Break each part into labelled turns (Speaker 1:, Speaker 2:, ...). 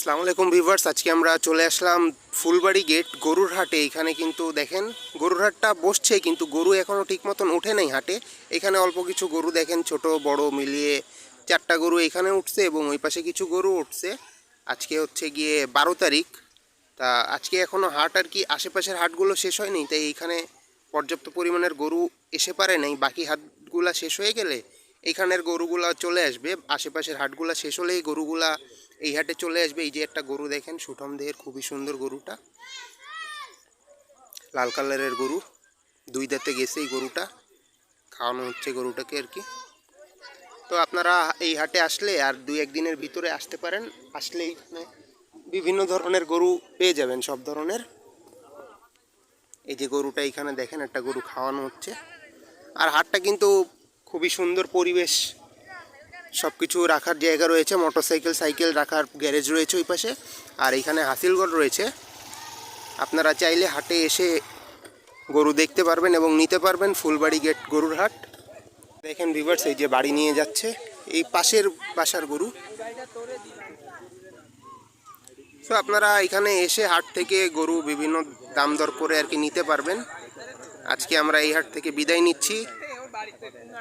Speaker 1: আসসালামু আলাইকুম ভিভার্স আজকে আমরা চলে আসলাম ফুলবাড়ি গেট, গরুর হাটে। এখানে কিন্তু দেখেন, গরুর হাটটা বসছে, কিন্তু গরু এখনও ঠিক মতন উঠে নাই হাটে। এখানে অল্প কিছু গরু দেখেন, ছোট, বড় মিলিয়ে চারটা গরু এখানে উঠছে এবং ওই পাশে কিছু গরু উঠছে। আজকে হচ্ছে গিয়ে বারো তারিখ। তা আজকে এখনও হাট আর কি, আশেপাশের হাটগুলো শেষ হয়নি, তাই এইখানে পর্যাপ্ত পরিমাণের গরু এসে পারে নাই। বাকি হাটগুলা শেষ হয়ে গেলে এইখানের গরুগুলা চলে আসবে, আশেপাশের হাটগুলা শেষ হলেই গরুগুলা এই হাটে চলে আসবে। এই যে একটা গরু দেখেন, সুঠম দেহের খুবই সুন্দর গরুটা। লাল কালারের গরু, দুই দাঁতে গেছে এই গরুটা। খাওয়ানো হচ্ছে গরুটাকে আর কি। তো আপনারা এই হাটে আসলে আর দুই একদিনের ভিতরে আসতে পারেন। আসলে এইখানে বিভিন্ন ধরনের গরু পেয়ে যাবেন সব ধরনের। এই যে গরুটা এখানে দেখেন, একটা গরু খাওয়ানো হচ্ছে। আর হাটটা কিন্তু খুবই সুন্দর পরিবেশ। সব কিছু রাখার জায়গা রয়েছে, মোটরসাইকেল, সাইকেল রাখার গ্যারেজ রয়েছে ওই পাশে। আর এখানে হাসিলগড় রয়েছে। আপনারা চাইলে হাটে এসে গরু দেখতে পারবেন এবং নিতে পারবেন ফুলবাড়ি গেট, গরুর হাট। দেখেন ভিভার্স এই যে বাড়ি নিয়ে যাচ্ছে। এই পাশের বাসার গরু। তো আপনারা এখানে এসে হাট থেকে গরু বিভিন্ন দাম দর করে আর কি নিতে পারবেন। আজকে আমরা এই হাট থেকে বিদায় নিচ্ছি।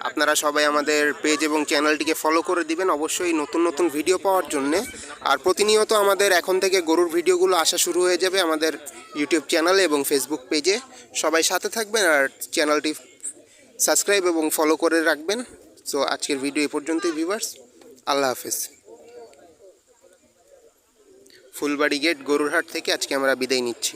Speaker 1: আপনারা সবাই আমাদের পেজ এবং চ্যানেলটিকে ফলো করে দিবেন, অবশ্যই নতুন নতুন ভিডিও পাওয়ার জন্য। আর প্রতিনিয়ত আমাদের এখন থেকে গরুর ভিডিওগুলো আসা শুরু হয়ে যাবে আমাদের ইউটিউব চ্যানেলে এবং ফেসবুক পেজে সবাই সাথে থাকবেন আর চ্যানেলটি সাবস্ক্রাইব এবং ফলো করে রাখবেন। সো আজকের ভিডিও এই পর্যন্তই ভিউয়ার্স আল্লাহ হাফেজ। ফুলবাড়ি গেট গরুরহাট থেকে আজকে আমরা বিদায় নিচ্ছি।